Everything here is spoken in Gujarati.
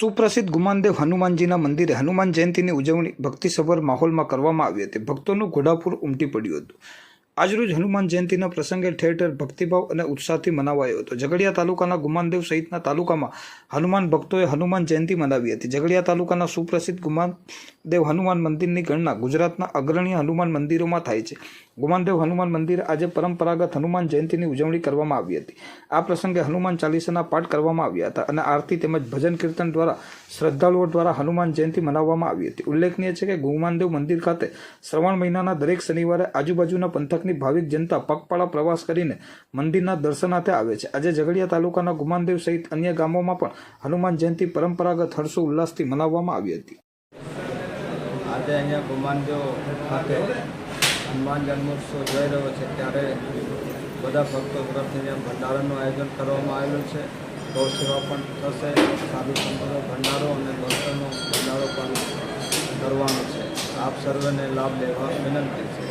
સુપ્રસિદ્ધ ગુમાનદેવ હનુમાનજીના મંદિરે હનુમાન જયંતીની ઉજવણી ભક્તિસભર માહોલમાં કરવામાં આવી હતી. ભક્તોનું ઘોડાપુર ઉમટી પડ્યું હતું. આજરોજ હનુમાન જયંતીના પ્રસંગે ઠેર ઠેર ભક્તિભાવ અને ઉત્સાહથી મનાવાયો હતો. ઝઘડિયા તાલુકાના ગુમાનદેવ સહિતના તાલુકામાં હનુમાન ભક્તોએ હનુમાન જયંતી મનાવી હતી. ઝઘડિયા તાલુકાના સુપ્રસિદ્ધ ગુમાનદેવ હનુમાન મંદિરની ગણના ગુજરાતના અગ્રણી હનુમાન મંદિરોમાં થાય છે. ગુમાનદેવ હનુમાન મંદિર આજે પરંપરાગત હનુમાન જયંતીની ઉજવણી કરવામાં આવી હતી. આ પ્રસંગે હનુમાન ચાલીસાના પાઠ કરવામાં આવ્યા હતા અને આરતી તેમજ ભજન કીર્તન દ્વારા શ્રદ્ધાળુઓ દ્વારા હનુમાન જયંતી મનાવવામાં આવી હતી. ઉલ્લેખનીય છે કે ગુમાનદેવ મંદિર ખાતે શ્રવણ મહિનાના દરેક શનિવારે આજુબાજુના પંથકની ભાવિક જનતા પગપાળા પ્રવાસ કરીને મંદિરના દર્શનાર્થે આવે છે. આજે ઝઘડિયા તાલુકાના ગુમાનદેવ સહિત અન્ય ગામોમાં પણ હનુમાન જયંતી પરંપરાગત હર્ષો ઉલ્લાસથી મનાવવામાં આવી હતી. આજે અહીંયા ગુમાનદેવ ખાતે હનુમાન જન્મોત્સવ જોઈ રહ્યો છે. ત્યારે બધા ભક્તો તરફથી અહીંયા ભંડારાનું આયોજન કરવામાં આવેલું છે. ગૌ સેવા પણ થશે. સાધુ સંતોનો ભંડારો અને દર્શનનો ભંડારો પણ કરવાનો છે. આપ સર્વેને લાભ લેવા વિનંતી છે.